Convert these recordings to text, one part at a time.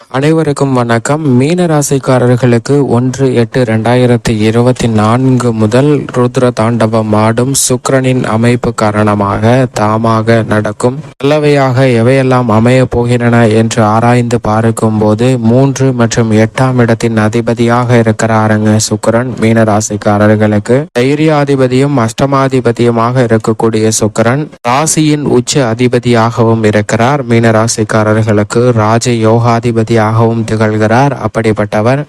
அனைவருக்கும் வணக்கம். மீன ராசிக்காரர்களுக்கு ஒன்று எட்டு ரெண்டாயிரத்தி இருபத்தி நான்கு முதல் ருத்ர தாண்டவம் ஆடும் சுக்கிரனின் அமைப்பு காரணமாக தாமாக நடக்கும். நல்லவையாக எவையெல்லாம் அமைய போகின்றன என்று ஆராய்ந்து பார்க்கும் போது மூன்று மற்றும் எட்டாம் இடத்தின் அதிபதியாக இருக்கிறாருங்க சுக்கிரன் மீன ராசிக்காரர்களுக்கு தைரியாதிபதியும் அஷ்டமாதிபதியுமாக இருக்கக்கூடிய சுக்கிரன் ராசியின் உச்ச அதிபதியாகவும் இருக்கிறார். மீன ராசிக்காரர்களுக்கு ராஜ அதிபதியாகவும் திகழ்கிறார். அப்படிப்பட்டவர்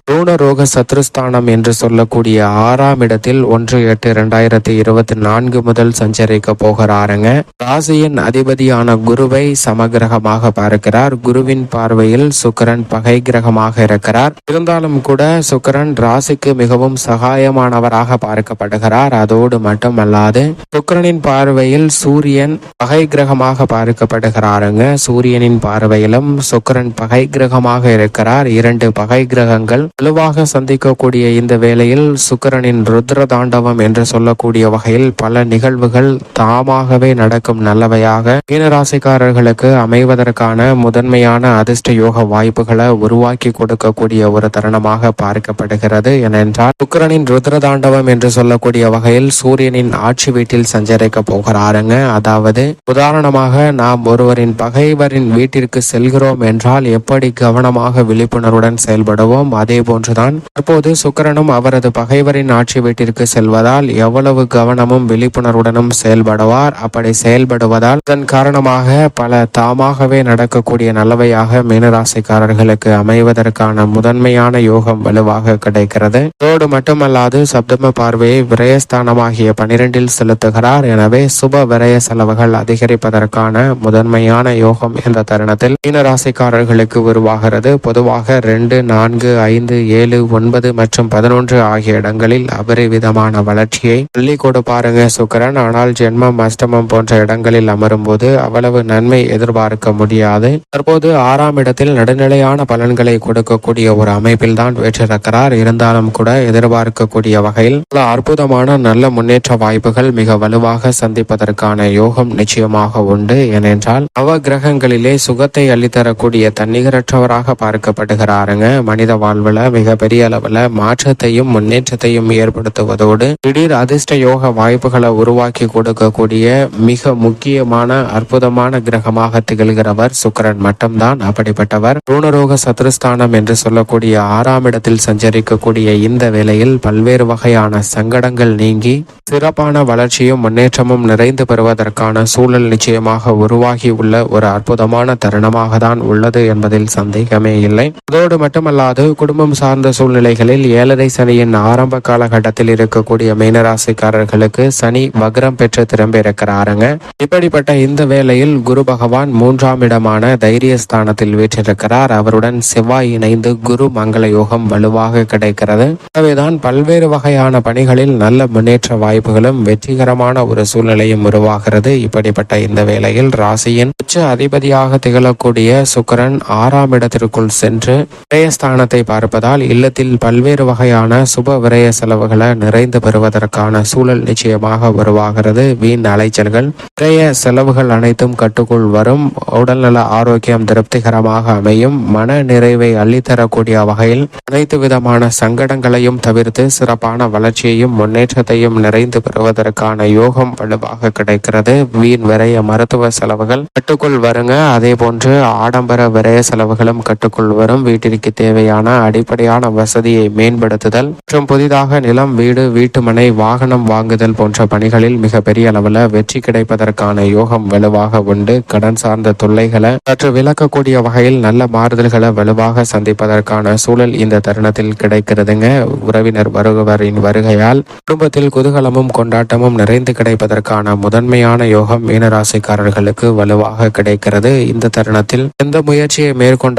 ரோக சத்ருஸ்தானம் என்று சொல்லக்கூடிய ஆறாம் இடத்தில் ஒன்று எட்டு இரண்டாயிரத்தி இருபத்தி நான்கு முதல் சஞ்சரிக்க போகிறாருங்க. ராசியின் அதிபதியான குருவை சமகிரகமாக பார்க்கிறார். குருவின் பார்வையில் சுக்கரன் பகை கிரகமாக இருக்கிறார். இருந்தாலும் கூட சுக்கரன் ராசிக்கு மிகவும் சகாயமானவராக பார்க்கப்படுகிறார். அதோடு மட்டுமல்லாது சுக்கரனின் பார்வையில் சூரியன் பகை கிரகமாக பார்க்கப்படுகிறாருங்க. சூரியனின் பார்வையிலும் சுக்கரன் பகை கிரகமாக இருக்கிறார். இரண்டு பகை கிரகங்கள் வலுவாக சந்திக்கக்கூடிய இந்த வேளையில் சுக்கிரனின் ருத்ர தாண்டவம் என்று சொல்லக்கூடிய வகையில் பல நிகழ்வுகள் தாமாகவே நடக்கும் நல்லவையாக மீனராசிக்காரர்களுக்கு அமைவதற்கான முதன்மையான அதிர்ஷ்ட யோக வாய்ப்புகளை உருவாக்கி கொடுக்கக்கூடிய ஒரு தருணமாக பார்க்கப்படுகிறது. ஏனென்றால் சுக்கிரனின் ருத்ர தாண்டவம் என்று சொல்லக்கூடிய வகையில் சூரியனின் ஆட்சி வீட்டில் சஞ்சரிக்க போகிறாருங்க. அதாவது உதாரணமாக நாம் ஒருவரின் பகைவரின் வீட்டிற்கு செல்கிறோம் என்றால் எப்படி கவனமாக விழிப்புணர்வுடன் செயல்படுவோம். அதே போன்றுதான் தற்போது சுக்கரனும் அவரது பகைவரின் ஆட்சி வீட்டிற்கு செல்வதால் எவ்வளவு கவனமும் விழிப்புணர்வுடனும் செயல்படுவார். அப்படி செயல்படுவதால் இதன் காரணமாக பல தாமாகவே நடக்கக்கூடிய நல்லவையாக மீனராசிக்காரர்களுக்கு அமைவதற்கான முதன்மையான யோகம் வலுவாக கிடைக்கிறது. அதோடு மட்டுமல்லாது சப்தம பார்வையை விரயஸ்தானமாகிய பனிரெண்டில் செலுத்துகிறார். எனவே சுப விரய செலவுகள் அதிகரிப்பதற்கான முதன்மையான யோகம் இந்த தருணத்தில் மீனராசிக்காரர்களுக்கு உருவாக உருவாகிறது பொதுவாக ரெண்டு நான்கு ஐந்து ஏழு ஒன்பது மற்றும் பதினொன்று ஆகிய இடங்களில் அபரிவிதமான வளர்ச்சியை அள்ளி கொடுப்பாருங்க சுக்கரன். ஆனால் ஜென்மம் அஷ்டமம் போன்ற இடங்களில் அமரும் போது அவ்வளவு நன்மை எதிர்பார்க்க முடியாது. தற்போது ஆறாம் இடத்தில் நடுநிலையான பலன்களை கொடுக்கக்கூடிய ஒரு அமைப்பில் தான் வெற்றிருக்கிறார் இருந்தாலும் கூட எதிர்பார்க்கக்கூடிய வகையில் பல அற்புதமான நல்ல முன்னேற்ற வாய்ப்புகள் மிக வலுவாக சந்திப்பதற்கான யோகம் நிச்சயமாக உண்டு. ஏனென்றால் நவ கிரகங்களிலே சுகத்தை அள்ளித்தரக்கூடிய தன்னிகரற்றவராக பார்க்கப்படுகிறாருங்க. மனித வாழ்வுல மிக பெரிய அளவுல மாற்றத்தையும் முன்னேற்றத்தையும் ஏற்படுத்துவதோடு திடீர் அதிர்ஷ்ட யோக வாய்ப்புகளை உருவாக்கி கொடுக்கக்கூடிய மிக முக்கியமான அற்புதமான கிரகமாக திகழ்கிறவர் சுக்கிரன் மட்டும்தான். அப்படிப்பட்டவர் ருணரோக சத்ருஸ்தானம் என்று சொல்லக்கூடிய ஆறாம் இடத்தில் சஞ்சரிக்கக்கூடிய இந்த வேளையில் பல்வேறு வகையான சங்கடங்கள் நீங்கி சிறப்பான வளர்ச்சியும் முன்னேற்றமும் நிறைந்து பெறுவதற்கான சூழல் நிச்சயமாக உருவாகி உள்ள ஒரு அற்புதமான தருணமாக தான் உள்ளது என்பதில் சந்தேகம் இல்லை அதோடு மட்டுமல்லாது குடும்பம் சார்ந்த சூழ்நிலைகளில் ஏழரை சனியின் ஆரம்ப காலகட்டத்தில் இருக்கக்கூடிய மீனராசிக்காரர்களுக்கு சனி வக்ரம் பெற்று திரும்பி இருக்கிறாருங்க இப்படிப்பட்ட இந்த வேளையில் குரு பகவான் மூன்றாம் இடமான தைரிய ஸ்தானத்தில் வீற்றிருக்கிறார். அவருடன் செவ்வாய் இணைந்து குரு மங்கள யோகம் வலுவாக கிடைக்கிறது. எனவேதான் பல்வேறு வகையான பணிகளில் நல்ல முன்னேற்ற வாய்ப்புகளும் வெற்றிகரமான ஒரு சூழ்நிலையும் உருவாகிறது. இப்படிப்பட்ட இந்த வேளையில் ராசியின் உச்ச அதிபதியாக திகழக்கூடிய சுக்கரன் ஆறாம் இடத்தில் இடத்திற்குள் சென்று விரயஸ்தானத்தை பார்ப்பதால் இல்லத்தில் பல்வேறு வகையான சுப விரய செலவுகளை நிறைந்து பெறுவதற்கான சூழல் நிச்சயமாக உருவாகிறது. வீண் அலைச்சல்கள் விரய செலவுகள் அனைத்தும் கட்டுக்குள் வரும். உடல்நல ஆரோக்கியம் திருப்திகரமாக அமையும். மன நிறைவை அள்ளித்தரக்கூடிய வகையில் அனைத்து விதமான சங்கடங்களையும் தவிர்த்து சிறப்பான வளர்ச்சியையும் முன்னேற்றத்தையும் நிறைந்து பெறுவதற்கான யோகம் வலுவாக கிடைக்கிறது. வீண் விரய மருத்துவ செலவுகள் கட்டுக்குள் வருங்க. அதே போன்று ஆடம்பர விரய செலவுகளும் கட்டுக்குள் வரும் வீட்டிற்கு தேவையான அடிப்படையான வசதியை மேம்படுத்துதல் மற்றும் புதிதாக நிலம் வீடு வீட்டுமனை வாகனம் வாங்குதல் போன்ற பணிகளில் மிக பெரிய அளவில் வெற்றி கிடைப்பதற்கான யோகம் வலுவாக உண்டு. கடன் சார்ந்த தொல்லைகளை சற்று விளக்கக்கூடிய வகையில் நல்ல மாறுதல்களை வலுவாக சந்திப்பதற்கான சூழல் இந்த தருணத்தில் கிடைக்கிறதுங்க. உறவினர் வருபவரின் வருகையால் குடும்பத்தில் குதூகலமும் கொண்டாட்டமும் நிறைந்து கிடைப்பதற்கான முதன்மையான யோகம் மீனராசிக்காரர்களுக்கு வலுவாக கிடைக்கிறது. இந்த தருணத்தில் எந்த முயற்சியை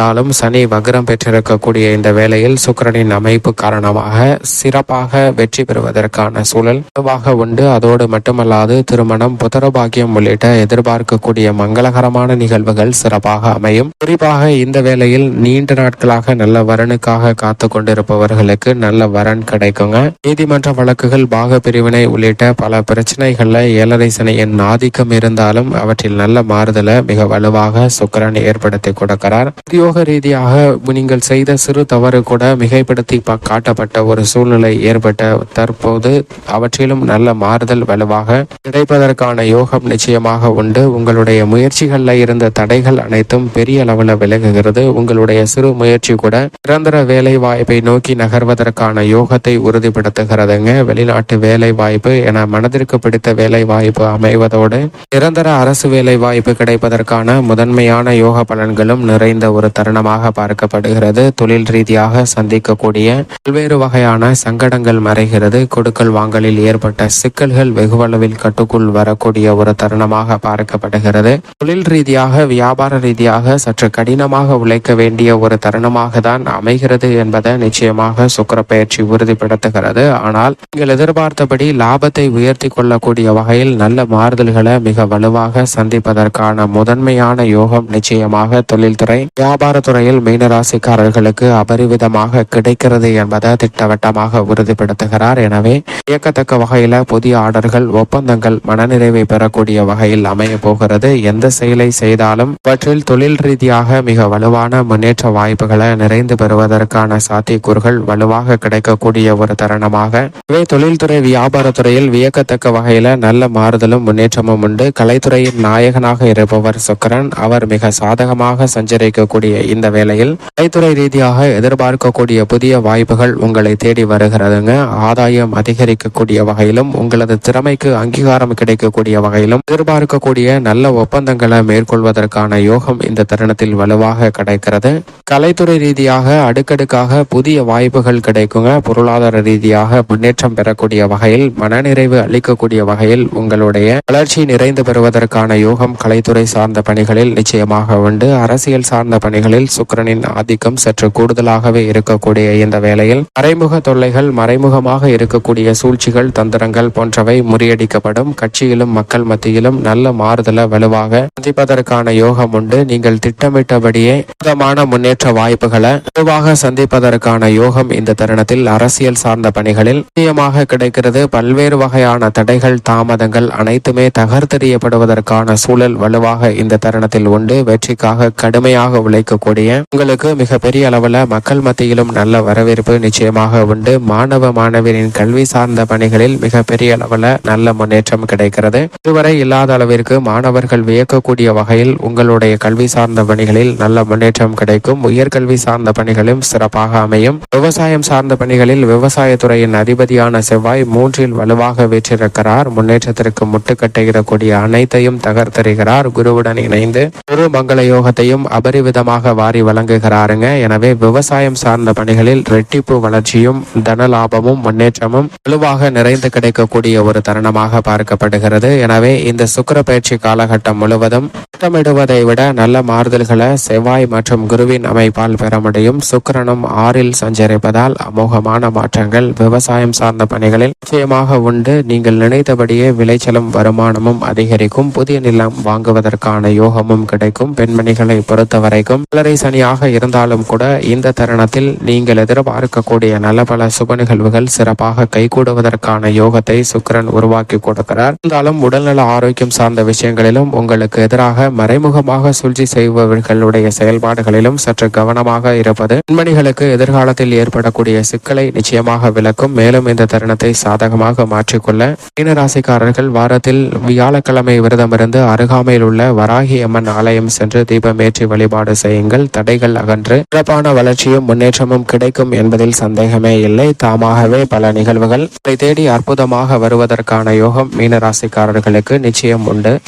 இருந்தாலும் சனி வக்ரம் பெற்றிருக்கக்கூடிய இந்த வேளையில் சுக்கிரனின் அமைப்பு காரணமாக சிறப்பாக வெற்றி பெறுவதற்கான சூழல் வலுவாக உண்டு. அதோடு மட்டுமல்லாது திருமணம் புத்தரபாக்கியம் உள்ளிட்ட எதிர்பார்க்கக்கூடிய மங்களகரமான நிகழ்வுகள் சிறப்பாக அமையும். குறிப்பாக இந்த வேளையில் நீண்ட நாட்களாக நல்ல வரனுக்காக காத்து கொண்டிருப்பவர்களுக்கு நல்ல வரன் கிடைக்குங்க. நீதிமன்ற வழக்குகள் பாக பிரிவினை உள்ளிட்ட பல பிரச்சனைகள்ல ஏழரை சனியின் ஆதிக்கம் இருந்தாலும் அவற்றில் நல்ல மாறுதலை மிக வலுவாக சுக்கரன் ஏற்படுத்தி கொடுக்கிறார். உத்தியோக சமூக ரீதியாக நீங்கள் செய்த சிறு தவறு கூட மிகைப்படுத்தி காட்டப்பட்ட ஒரு சூழ்நிலை ஏற்பட்ட தற்போது அவற்றிலும் நல்ல மாறுதல் வலுவாக கிடைப்பதற்கான யோகம் நிச்சயமாக உண்டு. உங்களுடைய முயற்சிகள்ல இருந்த தடைகள் அனைத்தும் பெரிய அளவுல விலகுகிறது. உங்களுடைய சிறு முயற்சி கூட நிரந்தர வேலை வாய்ப்பை நோக்கி நகர்வதற்கான யோகத்தை உறுதிப்படுத்துகிறதுங்க. வெளிநாட்டு வேலை வாய்ப்பு என மனதிற்கு பிடித்த வேலை வாய்ப்பு அமைவதோடு நிரந்தர அரசு வேலை வாய்ப்பு கிடைப்பதற்கான முதன்மையான யோக பலன்களும் நிறைந்த ஒரு காரணமாக பார்க்கப்படுகிறது. தொழில் ரீதியாக சந்திக்கக்கூடிய பல்வேறு வகையான சங்கடங்கள் மறைகிறது. கொடுக்கல் வாங்கலில் ஏற்பட்ட சிக்கல்கள் வெகுவளவில் கட்டுக்குள் வரக்கூடிய ஒரு தருணமாக பார்க்கப்படுகிறது. தொழில் ரீதியாக வியாபார ரீதியாக சற்று கடினமாக உழைக்க வேண்டிய ஒரு தருணமாக தான் அமைகிறது என்பதை நிச்சயமாக சுக்கர பயிற்சி உறுதிப்படுத்துகிறது. ஆனால் நீங்கள் எதிர்பார்த்தபடி லாபத்தை உயர்த்தி கொள்ளக்கூடிய வகையில் நல்ல மாறுதல்களை மிக வலுவாக சந்திப்பதற்கான முதன்மையான யோகம் நிச்சயமாக தொழில்துறை வியாபார வியாபாரத்துறையில் மீனராசிக்காரர்களுக்கு அபரிவிதமாக கிடைக்கிறது என்பதை திட்டவட்டமாக உறுதிப்படுத்துகிறார். எனவே இயக்கத்தக்க வகையில் புதிய ஆர்டர்கள் ஒப்பந்தங்கள் மனநிறைவை பெறக்கூடிய வகையில் அமைய போகிறது. எந்த செயலை செய்தாலும் அவற்றில் தொழில் ரீதியாக மிக வலுவான முன்னேற்ற வாய்ப்புகளை நிறைந்து பெறுவதற்கான சாத்தியக்கூறுகள் வலுவாக கிடைக்கக்கூடிய ஒரு தருணமாக. இவை தொழில்துறை வியாபாரத்துறையில் வியக்கத்தக்க வகையில நல்ல மாறுதலும் முன்னேற்றமும் உண்டு. கலைத்துறையின் நாயகனாக இருப்பவர் சுக்கரன். அவர் மிக சாதகமாக சஞ்சரிக்கக்கூடிய இந்த வேளையில் கலைத்துறை ரீதியாக எதிர்பார்க்கக்கூடிய புதிய வாய்ப்புகள் உங்களை தேடி வருகிறதுங்க. ஆதாயம் அதிகரிக்கக்கூடிய வகையிலும் உங்களது திறமைக்கு அங்கீகாரம் கிடைக்கக்கூடிய வகையிலும் எதிர்பார்க்கக்கூடிய நல்ல ஒப்பந்தங்களை மேற்கொள்வதற்கான யோகம் இந்த தருணத்தில் வலுவாக கிடைக்கிறது. கலைத்துறை ரீதியாக அடுக்கடுக்காக புதிய வாய்ப்புகள் கிடைக்குங்க. பொருளாதார ரீதியாக முன்னேற்றம் பெறக்கூடிய வகையில் மனநிறைவு அளிக்கக்கூடிய வகையில் உங்களுடைய வளர்ச்சி நிறைந்து பெறுவதற்கான யோகம் கலைத்துறை சார்ந்த பணிகளில் நிச்சயமாக உண்டு. அரசியல் சார்ந்த பணிகளில் சுக்கிரனின் ஆதிக்கம் சற்று கூடுதலாகவே இருக்கக்கூடிய இந்த வேளையில் மறைமுக தொல்லைகள் மறைமுகமாக இருக்கக்கூடிய சூழ்ச்சிகள் தந்திரங்கள் போன்றவை முறியடிக்கப்படும். கட்சியிலும் மக்கள் மத்தியிலும் நல்ல மாறுதல வலுவாக சந்திப்பதற்கான யோகம் உண்டு. நீங்கள் திட்டமிட்டபடியே அற்புதமான முன்னேற்ற வாய்ப்புகளை வலுவாக சந்திப்பதற்கான யோகம் இந்த தருணத்தில் அரசியல் சார்ந்த பணிகளில் நிச்சயமாக கிடைக்கிறது. பல்வேறு வகையான தடைகள் தாமதங்கள் அனைத்துமே தகர்த்தெறியப்படுவதற்கான சூழல் வலுவாக இந்த தருணத்தில் உண்டு. வெற்றிக்காக கடுமையாக இருக்கக்கூடிய உங்களுக்கு மிகப்பெரிய அளவில் மக்கள் மத்தியிலும் நல்ல வரவேற்பு நிச்சயமாக உண்டு. மாணவ மாணவியரின் கல்வி சார்ந்த பணிகளில் மிகப்பெரிய அளவில் நல்ல முன்னேற்றம் கிடைக்கிறது. இதுவரை இல்லாத அளவிற்கு மாணவர்கள் வியக்கக்கூடிய வகையில் உங்களுடைய கல்வி சார்ந்த பணிகளில் நல்ல முன்னேற்றம் கிடைக்கும். உயர்கல்வி சார்ந்த பணிகளும் சிறப்பாக அமையும். விவசாயம் சார்ந்த பணிகளில் விவசாயத்துறையின் அதிபதியான செவ்வாய் மூன்றில் வலுவாக வீற்றிருக்கிறார். முன்னேற்றத்திற்கு முட்டுக்கட்டையிடக்கூடிய அனைத்தையும் தகர்த்தறிகிறார். குருவுடன் இணைந்து குரு மங்கள யோகத்தையும் அபரிவிதமாக வாரி வழங்குகிறாருங்க. எனவே விவசாயம் சார்ந்த பணிகளில் ரெட்டிப்பு வளர்ச்சியும் தன லாபமும் முன்னேற்றமும் வலுவாக நிறைந்து கிடைக்கக்கூடிய ஒரு தருணமாக பார்க்கப்படுகிறது. எனவே இந்த சுக்கிர பயிற்சி காலகட்டம் முழுவதும் திட்டமிடுவதை விட நல்ல மாறுதல்களை செவ்வாய் மற்றும் குருவின் அமைப்பால் பெற முடியும். சுக்கரனும் ஆறில் சஞ்சரிப்பதால் அமோகமான மாற்றங்கள் விவசாயம் சார்ந்த பணிகளில் நிச்சயமாக உண்டு. நீங்கள் நினைத்தபடியே விளைச்சலும் வருமானமும் அதிகரிக்கும். புதிய நிலம் வாங்குவதற்கான யோகமும் கிடைக்கும். பெண்மணிகளை பொறுத்த வரைக்கும் கலரை சனியாக இருந்தாலும் கூட இந்த தருணத்தில் நீங்கள் எதிர்பார்க்கக்கூடிய நல்ல பல சுப நிகழ்வுகள் சிறப்பாக கைகூடுவதற்கான யோகத்தை சுக்கிரன் உருவாக்கி கொடுக்கிறார். இருந்தாலும் உடல்நல ஆரோக்கியம் சார்ந்த விஷயங்களிலும் உங்களுக்கு எதிராக மறைமுகமாக சூழ்ச்சி செய்பவர்களுடைய செயல்பாடுகளிலும் சற்று கவனமாக இருப்பது பெண்மணிகளுக்கு எதிர்காலத்தில் ஏற்படக்கூடிய சிக்கலை நிச்சயமாக விளக்கும். மேலும் இந்த தருணத்தை சாதகமாக மாற்றிக்கொள்ள மீனராசிக்காரர்கள் வாரத்தில் வியாழக்கிழமை விரதமிருந்து அருகாமையில் உள்ள வராகி அம்மன் ஆலயம் சென்று தீபமேற்றி வழிபாடு செய்யுங்கள். தடைகள் அகன்று சிறப்பான வளர்ச்சியும் முன்னேற்றமும் கிடைக்கும் என்பதில் சந்தேகமே இல்லை. தாமாகவே பல நிகழ்வுகள். தேடி அற்புதமாக வருவதற்கான யோகம் மீனராசிக்காரர்களுக்கு நிச்சயம் உண்டு.